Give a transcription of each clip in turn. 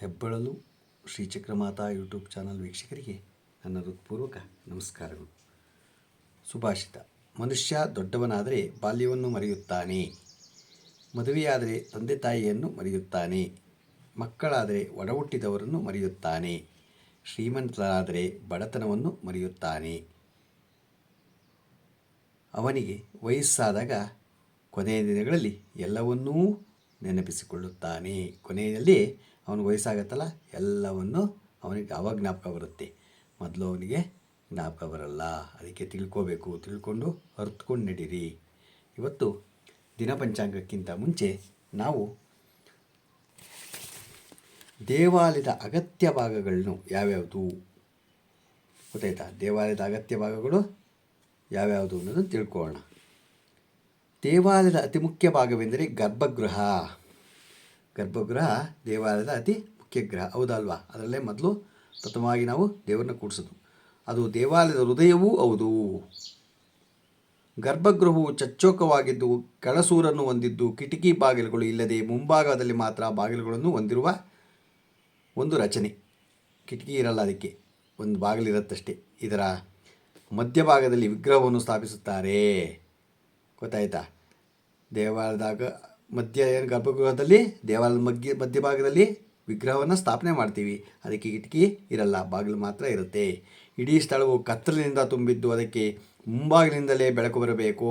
ಹೆಬ್ಬಳಲು ಶ್ರೀಚಕ್ರಮಾತಾ YouTube channel ವೀಕ್ಷಕರಿಗೆ ನನ್ನ ಹೃತ್ಪೂರ್ವಕ ನಮಸ್ಕಾರಗಳು. ಸುಭಾಷಿತ. ಮನುಷ್ಯ ದೊಡ್ಡವನಾದರೆ ಬಾಲ್ಯವನ್ನು ಮರೆಯುತ್ತಾನೆ. ಮದುವೆಯಾದರೆ ತಂದೆ ತಾಯಿಯನ್ನು ಮರೆಯುತ್ತಾನೆ. ಮಕ್ಕಳಾದರೆ ಒಡಹುಟ್ಟಿದವರನ್ನು ಮರೆಯುತ್ತಾನೆ. ಶ್ರೀಮಂತರಾದರೆ ಬಡತನವನ್ನು ಮರೆಯುತ್ತಾನೆ. ಅವನಿಗೆ ವಯಸ್ಸಾದಾಗ ಕೊನೆಯ ದಿನಗಳಲ್ಲಿ ಎಲ್ಲವನ್ನೂ ನೆನಪಿಸಿಕೊಳ್ಳುತ್ತಾನೆ. ಕೊನೆಯಲ್ಲಿ ಅವನು ವಯಸ್ಸಾಗತ್ತಲ್ಲ, ಎಲ್ಲವನ್ನು ಅವನಿಗೆ ಅವಾಗ ಜ್ಞಾಪಕ ಬರುತ್ತೆ. ಮೊದಲು ಅವನಿಗೆ ಜ್ಞಾಪಕ ಬರಲ್ಲ. ಅದಕ್ಕೆ ತಿಳ್ಕೋಬೇಕು. ತಿಳ್ಕೊಂಡು ಅರ್ತ್ಕೊಂಡು ನಡೀರಿ. ಇವತ್ತು ದಿನಪಂಚಾಂಗಕ್ಕಿಂತ ಮುಂಚೆ ನಾವು ದೇವಾಲಯದ ಅಗತ್ಯ ಭಾಗಗಳನ್ನು ಯಾವ್ಯಾವುದು? ಗೊತ್ತಾಯ್ತಾ? ದೇವಾಲಯದ ಅಗತ್ಯ ಭಾಗಗಳು ಯಾವ್ಯಾವುದು ಅನ್ನೋದನ್ನು ತಿಳ್ಕೊಳ್ಳೋಣ. ದೇವಾಲಯದ ಅತಿ ಮುಖ್ಯ ಭಾಗವೆಂದರೆ ಗರ್ಭಗೃಹ. ಗರ್ಭಗೃಹ, ದೇವಾಲಯದ ಅತಿ ಮುಖ್ಯ ಗೃಹ ಹೌದಲ್ವಾ? ಅದರಲ್ಲೇ ಮೊದಲು ಪ್ರಥಮವಾಗಿ ನಾವು ದೇವರನ್ನ ಕೂಡಿಸೋದು. ಅದು ದೇವಾಲಯದ ಹೃದಯವೂ ಹೌದು. ಗರ್ಭಗೃಹವು ಚಚ್ಚೋಕವಾಗಿದ್ದು, ಕಳಸೂರನ್ನು ಹೊಂದಿದ್ದು, ಕಿಟಕಿ ಬಾಗಿಲುಗಳು ಇಲ್ಲದೆ ಮುಂಭಾಗದಲ್ಲಿ ಮಾತ್ರ ಬಾಗಿಲುಗಳನ್ನು ಹೊಂದಿರುವ ಒಂದು ರಚನೆ. ಕಿಟಕಿ ಇರಲ್ಲ ಅದಕ್ಕೆ. ಒಂದು ಬಾಗಿಲಿರುತ್ತಷ್ಟೇ ಇದರ ಮಧ್ಯಭಾಗದಲ್ಲಿ ವಿಗ್ರಹವನ್ನು ಸ್ಥಾಪಿಸುತ್ತಾರೆ. ಗೊತ್ತಾಯ್ತಾ? ದೇವಾಲಯದಾಗ ಮಧ್ಯ ಏನು ಗರ್ಭಗೃಹದಲ್ಲಿ, ದೇವಾಲಯದ ಮಧ್ಯ, ಮಧ್ಯಭಾಗದಲ್ಲಿ ವಿಗ್ರಹವನ್ನು ಸ್ಥಾಪನೆ ಮಾಡ್ತೀವಿ. ಅದಕ್ಕೆ ಕಿಟಕಿ ಇರಲ್ಲ, ಬಾಗಿಲು ಮಾತ್ರ ಇರುತ್ತೆ. ಇಡೀ ಸ್ಥಳವು ಕತ್ತಲಿನಿಂದ ತುಂಬಿದ್ದು ಅದಕ್ಕೆ ಮುಂಬಾಗಿಲಿಂದಲೇ ಬೆಳಕು ಬರಬೇಕು.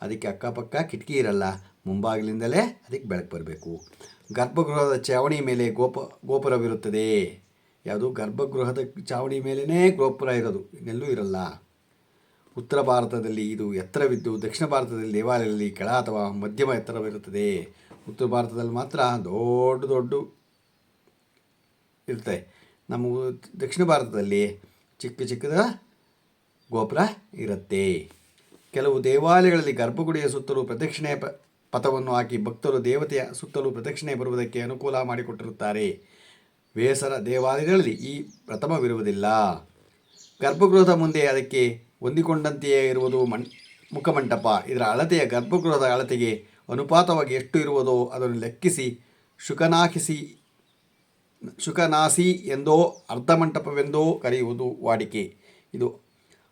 ಅದಕ್ಕೆ ಅಕ್ಕಪಕ್ಕ ಕಿಟಕಿ ಇರಲ್ಲ ಮುಂಬಾಗಿಲಿಂದಲೇ ಅದಕ್ಕೆ ಬೆಳಕು ಬರಬೇಕು. ಗರ್ಭಗೃಹದ ಚಾವಣಿ ಮೇಲೆ ಗೋಪ, ಗೋಪುರವಿರುತ್ತದೆ. ಯಾವುದು ಗರ್ಭಗೃಹದ ಚಾವಣಿ ಮೇಲೇ ಗೋಪುರ ಇರೋದು, ಇನ್ನೆಲ್ಲೂ ಇರಲ್ಲ. ಉತ್ತರ ಭಾರತದಲ್ಲಿ ಇದು ಎತ್ತರವಿದ್ದು ದಕ್ಷಿಣ ಭಾರತದಲ್ಲಿ ದೇವಾಲಯದಲ್ಲಿ ಕೆಳ ಅಥವಾ ಮಧ್ಯಮ ಎತ್ತರವಿರುತ್ತದೆ. ಉತ್ತರ ಭಾರತದಲ್ಲಿ ಮಾತ್ರ ದೊಡ್ಡ ದೊಡ್ಡ ಇರುತ್ತೆ. ನಮ್ಮ ದಕ್ಷಿಣ ಭಾರತದಲ್ಲಿ ಚಿಕ್ಕ ಚಿಕ್ಕದ ಗೋಪುರ ಇರುತ್ತೆ. ಕೆಲವು ದೇವಾಲಯಗಳಲ್ಲಿ ಗರ್ಭಗುಡಿಯ ಸುತ್ತಲೂ ಪ್ರದಕ್ಷಿಣೆ ಪಥವನ್ನು ಹಾಕಿ ಭಕ್ತರು ದೇವತೆಯ ಸುತ್ತಲೂ ಪ್ರದಕ್ಷಿಣೆ ಬರುವುದಕ್ಕೆ ಅನುಕೂಲ ಮಾಡಿಕೊಟ್ಟಿರುತ್ತಾರೆ. ಬೇಸರ ದೇವಾಲಯಗಳಲ್ಲಿ ಈ ಪ್ರಥಮವಿರುವುದಿಲ್ಲ. ಗರ್ಭಗೃಹದ ಮುಂದೆ ಅದಕ್ಕೆ ಹೊಂದಿಕೊಂಡಂತೆಯೇ ಇರುವುದು ಮಣ್, ಮುಖಮಂಟಪ. ಇದರ ಅಳತೆಯ ಗರ್ಭಗೃಹದ ಅಳತೆಗೆ ಅನುಪಾತವಾಗಿ ಎಷ್ಟು ಇರುವುದೋ ಅದನ್ನು ಲೆಕ್ಕಿಸಿ ಶುಕನಾಕಿಸಿ ಶುಕನಾಸಿ ಎಂದೋ ಅರ್ಧಮಂಟಪವೆಂದೋ ಕರೆಯುವುದು ವಾಡಿಕೆ. ಇದು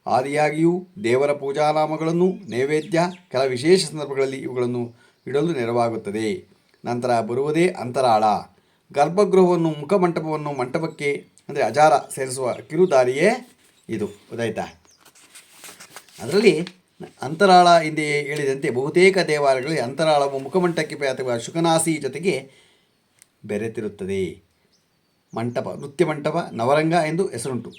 ಆದಿಯಾಗಿಯೂ ದೇವರ ಪೂಜಾನಾಮಗಳನ್ನು ನೈವೇದ್ಯ, ಕೆಲ ವಿಶೇಷ ಸಂದರ್ಭಗಳಲ್ಲಿ ಇವುಗಳನ್ನು ಇಡಲು ನೆರವಾಗುತ್ತದೆ. ನಂತರ ಬರುವುದೇ ಅಂತರಾಳ. ಗರ್ಭಗೃಹವನ್ನು, ಮುಖಮಂಟಪವನ್ನು, ಮಂಟಪಕ್ಕೆ, ಅಂದರೆ ಅಜಾರ ಸೇರಿಸುವ ಕಿರುದಾರಿಯೇ ಇದು. ಗೊತ್ತಾಯ್ತಾ? ಅದರಲ್ಲಿ ಅಂತರಾಳ ಹಿಂದೆ ಹೇಳಿದಂತೆ ಬಹುತೇಕ ದೇವಾಲಯಗಳಲ್ಲಿ ಅಂತರಾಳವು ಮುಖಮಂಟಕ್ಕೆ ಅಥವಾ ಶುಕನಾಸಿ ಜೊತೆಗೆ ಬೆರೆತಿರುತ್ತದೆ. ಮಂಟಪ, ನೃತ್ಯ ಮಂಟಪ, ನವರಂಗ ಎಂದು ಹೆಸರುಂಟು.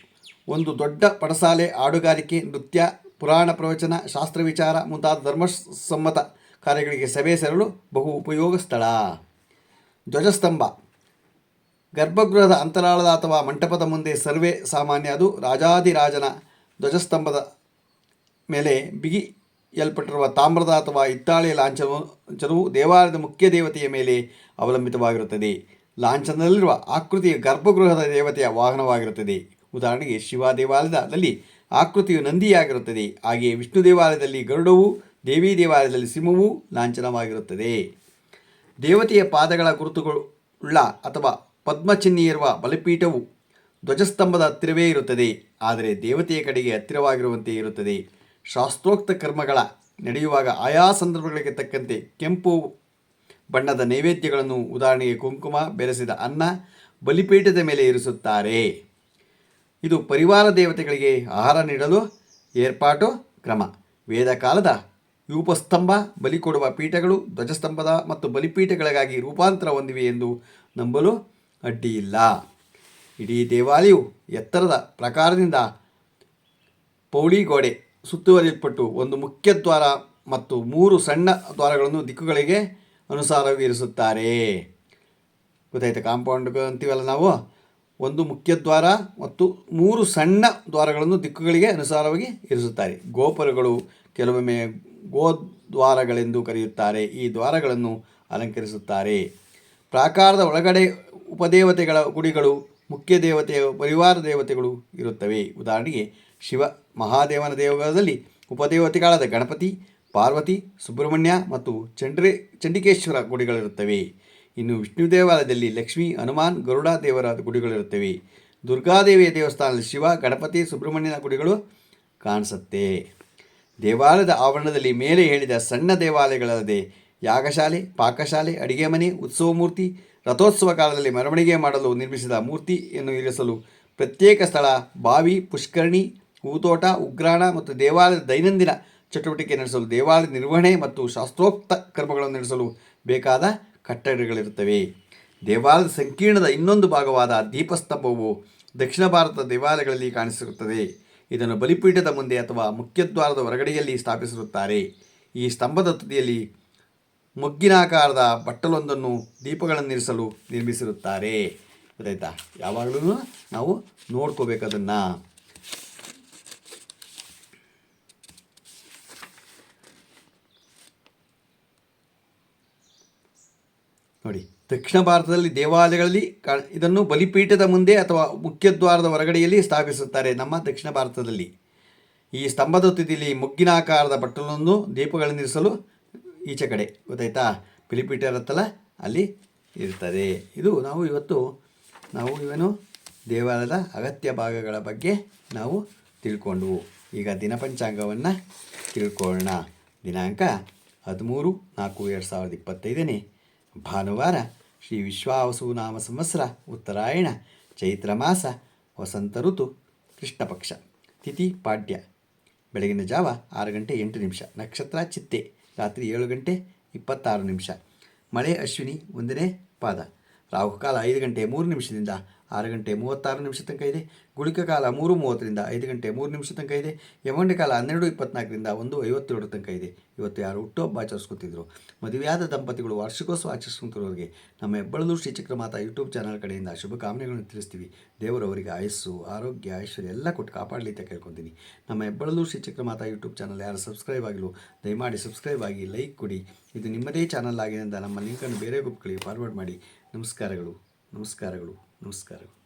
ಒಂದು ದೊಡ್ಡ ಪಡಸಾಲೆ ಹಾಡುಗಾರಿಕೆ ನೃತ್ಯ, ಪುರಾಣ ಪ್ರವಚನ, ಶಾಸ್ತ್ರ ವಿಚಾರ ಮುಂತಾದ ಧರ್ಮಸಮ್ಮತ ಕಾರ್ಯಗಳಿಗೆ ಸಭೆ ಸೇರಲು ಬಹು ಉಪಯೋಗ ಸ್ಥಳ. ಧ್ವಜಸ್ತಂಭ. ಗರ್ಭಗೃಹದ ಅಂತರಾಳದ ಅಥವಾ ಮಂಟಪದ ಮುಂದೆ ಸರ್ವೇ ಸಾಮಾನ್ಯ, ಅದು ರಾಜಾದಿರಾಜನ ಧ್ವಜಸ್ತಂಭದ ಮೇಲೆ ಬಿಗಿಯಲ್ಪಟ್ಟಿರುವ ತಾಮ್ರದ ಅಥವಾ ಹಿತ್ತಾಳೆಯ ಲಾಂಛನವು ದೇವಾಲಯದ ಮುಖ್ಯ ದೇವತೆಯ ಮೇಲೆ ಅವಲಂಬಿತವಾಗಿರುತ್ತದೆ. ಲಾಂಛನದಲ್ಲಿರುವ ಆಕೃತಿಯ ಗರ್ಭಗೃಹದ ದೇವತೆಯ ವಾಹನವಾಗಿರುತ್ತದೆ. ಉದಾಹರಣೆಗೆ ಶಿವ ದೇವಾಲಯದಲ್ಲಿ ಆಕೃತಿಯು ನಂದಿಯಾಗಿರುತ್ತದೆ. ಹಾಗೆಯೇ ವಿಷ್ಣು ದೇವಾಲಯದಲ್ಲಿ ಗರುಡವು, ದೇವಿ ದೇವಾಲಯದಲ್ಲಿ ಸಿಂಹವು ಲಾಂಛನವಾಗಿರುತ್ತದೆ. ದೇವತೆಯ ಪಾದಗಳ ಗುರುತುಗಳು ಉಳ್ಳ ಅಥವಾ ಪದ್ಮಚಿಹ್ನೆ ಇರುವ ಬಲಿಪೀಠವು ಧ್ವಜಸ್ತಂಭದ ಹತ್ತಿರವೇ ಇರುತ್ತದೆ. ಆದರೆ ದೇವತೆಯ ಕಡೆಗೆ ಹತ್ತಿರವಾಗಿರುವಂತೆ ಇರುತ್ತದೆ. ಶಾಸ್ತ್ರೋಕ್ತ ಕರ್ಮಗಳ ನಡೆಯುವಾಗ ಆಯಾ ಸಂದರ್ಭಗಳಿಗೆ ತಕ್ಕಂತೆ ಕೆಂಪು ಬಣ್ಣದ ನೈವೇದ್ಯಗಳನ್ನು ಉದಾಹರಣೆಗೆ ಕುಂಕುಮ, ಬೆರೆಸಿದ ಅನ್ನ, ಬಲಿಪೀಠದ ಮೇಲೆ ಇರಿಸುತ್ತಾರೆ. ಇದು ಪರಿವಾರ ದೇವತೆಗಳಿಗೆ ಆಹಾರ ನೀಡಲು ಏರ್ಪಾಟು ಕ್ರಮ. ವೇದ ಕಾಲದ ಯೂಪಸ್ತಂಭ ಬಲಿ ಕೊಡುವ ಪೀಠಗಳು, ಧ್ವಜಸ್ತಂಭದ ಮತ್ತು ಬಲಿಪೀಠಗಳಿಗಾಗಿ ರೂಪಾಂತರ ಹೊಂದಿವೆ ಎಂದು ನಂಬಲು ಅಡ್ಡಿಯಿಲ್ಲ. ಇಡೀ ದೇವಾಲಯವು ಎತ್ತರದ ಪ್ರಕಾರದಿಂದ ಪೌಳಿ ಗೋಡೆ ಸುತ್ತುವರಿಯಲ್ಪಟ್ಟು ಒಂದು ಮುಖ್ಯ ದ್ವಾರ ಮತ್ತು ಮೂರು ಸಣ್ಣ ದ್ವಾರಗಳನ್ನು ದಿಕ್ಕುಗಳಿಗೆ ಅನುಸಾರವಾಗಿ ಇರಿಸುತ್ತಾರೆ ಗೊತ್ತಾಯಿತು ಕಾಂಪೌಂಡ್ ಅಂತೀವಲ್ಲ ನಾವು? ಒಂದು ಮುಖ್ಯ ದ್ವಾರ ಮತ್ತು ಮೂರು ಸಣ್ಣ ದ್ವಾರಗಳನ್ನು ದಿಕ್ಕುಗಳಿಗೆ ಅನುಸಾರವಾಗಿ ಇರಿಸುತ್ತಾರೆ. ಗೋಪುರಗಳು ಕೆಲವೊಮ್ಮೆ ಗೋದ್ವಾರಗಳೆಂದು ಕರೆಯುತ್ತಾರೆ. ಈ ದ್ವಾರಗಳನ್ನು ಅಲಂಕರಿಸುತ್ತಾರೆ. ಪ್ರಾಕಾರದ ಒಳಗಡೆ ಉಪದೇವತೆಗಳ ಗುಡಿಗಳು, ಮುಖ್ಯ ದೇವತೆಯ ಪರಿವಾರ ದೇವತೆಗಳು ಇರುತ್ತವೆ. ಉದಾಹರಣೆಗೆ ಶಿವ ಮಹಾದೇವನ ದೇವಗಳಲ್ಲಿ ಉಪದೇವತೆಗಳಾದ ಗಣಪತಿ, ಪಾರ್ವತಿ, ಸುಬ್ರಹ್ಮಣ್ಯ ಮತ್ತು ಚಂಡ್ರೆ, ಚಂಡಿಕೇಶ್ವರ ಗುಡಿಗಳಿರುತ್ತವೆ. ಇನ್ನು ವಿಷ್ಣು ದೇವಾಲಯದಲ್ಲಿ ಲಕ್ಷ್ಮೀ, ಹನುಮಾನ್, ಗರುಡ ದೇವರ ಗುಡಿಗಳಿರುತ್ತವೆ. ದುರ್ಗಾದೇವಿಯ ದೇವಸ್ಥಾನದಲ್ಲಿ ಶಿವ, ಗಣಪತಿ, ಸುಬ್ರಹ್ಮಣ್ಯನ ಗುಡಿಗಳು ಕಾಣಿಸುತ್ತೆ. ದೇವಾಲಯದ ಆವರಣದಲ್ಲಿ ಮೇಲೆ ಹೇಳಿದ ಸಣ್ಣ ದೇವಾಲಯಗಳಲ್ಲದೆ ಯಾಗಶಾಲೆ, ಪಾಕಶಾಲೆ, ಅಡಿಗೆ ಮನೆ, ಉತ್ಸವ ಮೂರ್ತಿ, ರಥೋತ್ಸವ ಕಾಲದಲ್ಲಿ ಮೆರವಣಿಗೆ ಮಾಡಲು ನಿರ್ಮಿಸಿದ ಮೂರ್ತಿಯನ್ನು ಇರಿಸಲು ಪ್ರತ್ಯೇಕ ಸ್ಥಳ ಬಾವಿ, ಪುಷ್ಕರಣಿ ಹೂತೋಟ, ಉಗ್ರಾಣ ಮತ್ತು ದೇವಾಲಯದ ದೈನಂದಿನ ಚಟುವಟಿಕೆ ನಡೆಸಲು ದೇವಾಲಯ ನಿರ್ವಹಣೆ ಮತ್ತು ಶಾಸ್ತ್ರೋಕ್ತ ಕರ್ಮಗಳನ್ನು ನಡೆಸಲು ಬೇಕಾದ ಕಟ್ಟಡಗಳಿರುತ್ತವೆ. ದೇವಾಲಯದ ಸಂಕೀರ್ಣದ ಇನ್ನೊಂದು ಭಾಗವಾದ ದೀಪಸ್ತಂಭವು ದಕ್ಷಿಣ ಭಾರತದ ದೇವಾಲಯಗಳಲ್ಲಿ ಕಾಣಿಸಿರುತ್ತದೆ. ಇದನ್ನು ಬಲಿಪೀಠದ ಮುಂದೆ ಅಥವಾ ಮುಖ್ಯದ್ವಾರದ ಹೊರಗಡೆಯಲ್ಲಿ ಸ್ಥಾಪಿಸಿರುತ್ತಾರೆ. ಈ ಸ್ತಂಭದ ತುದಿಯಲ್ಲಿ ಮೊಗ್ಗಿನಾಕಾರದ ಬಟ್ಟಲೊಂದನ್ನು ದೀಪಗಳನ್ನು ದೀಪಗಳನ್ನಿರಿಸಲು ನಿರ್ಮಿಸಿರುತ್ತಾರೆ. ಗೊತ್ತಾಯ್ತಾ ಯಾವಾಗಲೂ ನಾವು ನೋಡ್ಕೋಬೇಕು ಅದನ್ನು ನೋಡಿ, ದಕ್ಷಿಣ ಭಾರತದಲ್ಲಿ ದೇವಾಲಯಗಳಲ್ಲಿ ಇದನ್ನು ಬಲಿಪೀಠದ ಮುಂದೆ ಅಥವಾ ಮುಖ್ಯದ್ವಾರದ ಹೊರಗಡೆಯಲ್ಲಿ ಸ್ಥಾಪಿಸುತ್ತಾರೆ ನಮ್ಮ ದಕ್ಷಿಣ ಭಾರತದಲ್ಲಿ. ಈ ಸ್ತಂಭದ ತುದಿಯಲ್ಲಿ ಮುಗ್ಗಿನಾಕಾರದ ಬಟ್ಟಲನ್ನು ದೀಪಗಳನ್ನಿರಿಸಲು ಈಚೆ ಕಡೆ, ಗೊತ್ತಾಯ್ತಾ? ಬಲಿಪೀಠ ಇರುತ್ತಲ್ಲ ಅಲ್ಲಿ ಇರ್ತದೆ. ಇದು ನಾವು ಇವತ್ತು, ನಾವು ಇವನು ದೇವಾಲಯದ ಅಗತ್ಯ ಭಾಗಗಳ ಬಗ್ಗೆ ನಾವು ತಿಳ್ಕೊಂಡ್ವು. ಈಗ ದಿನಪಂಚಾಂಗವನ್ನು ತಿಳ್ಕೊಳ್ಳೋಣ. ದಿನಾಂಕ ಹದಿಮೂರು ನಾಲ್ಕು ಎರಡು ಸಾವಿರದ ಇಪ್ಪತ್ತೈದನೇ. ಭಾನುವಾರ ಶ್ರೀ ವಿಶ್ವಾವಸುನಾಮ ಸಂವತ್ಸರ ಉತ್ತರಾಯಣ ಚೈತ್ರ ಮಾಸ ವಸಂತ ಋತು ಕೃಷ್ಣ ಪಕ್ಷ ತಿಥಿ ಪಾಡ್ಯ. ಬೆಳಗಿನ ಜಾವ ಆರು ಗಂಟೆ ಎಂಟು ನಿಮಿಷ. ನಕ್ಷತ್ರ ಚಿತ್ತೆ ರಾತ್ರಿ ಏಳು ಗಂಟೆ ಇಪ್ಪತ್ತಾರು ನಿಮಿಷ. ಮಳೆ ಅಶ್ವಿನಿ ಒಂದನೇ ಪಾದ. ರಾಹುಕಾಲ ಐದು ಗಂಟೆ ಮೂರು ನಿಮಿಷದಿಂದ ಆರು ಗಂಟೆ ಮೂವತ್ತಾರು ನಿಮಿಷ ತನಕ ಇದೆ. ಗುಳಿಕ ಕಾಲ ಮೂರು ಮೂವತ್ತರಿಂದ ಐದು ಗಂಟೆ ಮೂರು ನಿಮಿಷ ತನಕ ಇದೆ. ಯಮಂಡೆ ಕಾಲ ಹನ್ನೆರಡು ಇಪ್ಪತ್ನಾಲ್ಕರಿಂದ ಒಂದು ಐವತ್ತೆರಡು ತನಕ ಇದೆ. ಇವತ್ತು ಯಾರು ಹುಟ್ಟುಹಬ್ಬ ಆಚರಿಸ್ಕೊತಿದ್ರು? ಮದುವೆಯಾದ ದಂಪತಿಗಳು ವಾರ್ಷಿಕೋತ್ಸವ ಆಚರಿಸ್ಕೊಂತಿರೋರಿಗೆ ನಮ್ಮ ಹೆಬ್ಬಳದು ಶ್ರೀ ಚಕ್ರಮಾತಾ ಯೂಟ್ಯೂಬ್ ಚಾನಲ್ ಕಡೆಯಿಂದ ಶುಭಕಾಮನೆಗಳನ್ನು ತಿಳಿಸ್ತೀವಿ. ದೇವರು ಅವರಿಗೆ ಆಯಸ್ಸು, ಆರೋಗ್ಯ, ಐಶ್ವರ್ಯ ಎಲ್ಲ ಕೊಟ್ಟು ಕಾಪಾಡಲಿ ಅಂತ ಕೇಳ್ಕೊತೀನಿ. ನಮ್ಮ ಹೆಬ್ಬಳದು ಶ್ರೀ ಚಕ್ರಮಾತಾ ಯೂಟ್ಯೂಬ್ ಚಾನಲ್ ಯಾರು ಸಬ್ಸ್ಕ್ರೈಬ್ ಆಗಿಲ್ಲ ದಯಮಾಡಿ ಸಬ್ಸ್ಕ್ರೈಬ್ ಆಗಿ, ಲೈಕ್ ಕೊಡಿ. ಇದು ನಿಮ್ಮದೇ ಚಾನಲ್ ಆಗಿದ್ದರಿಂದ ನಮ್ಮ ಲಿಂಕನ್ನು ಬೇರೆ ಗ್ರೂಪ್ಗಳಿಗೆ ಫಾರ್ವರ್ಡ್ ಮಾಡಿ. ನಮಸ್ಕಾರಗಳು ನಮಸ್ಕಾರಗಳು. ನಮಸ್ಕಾರಗಳು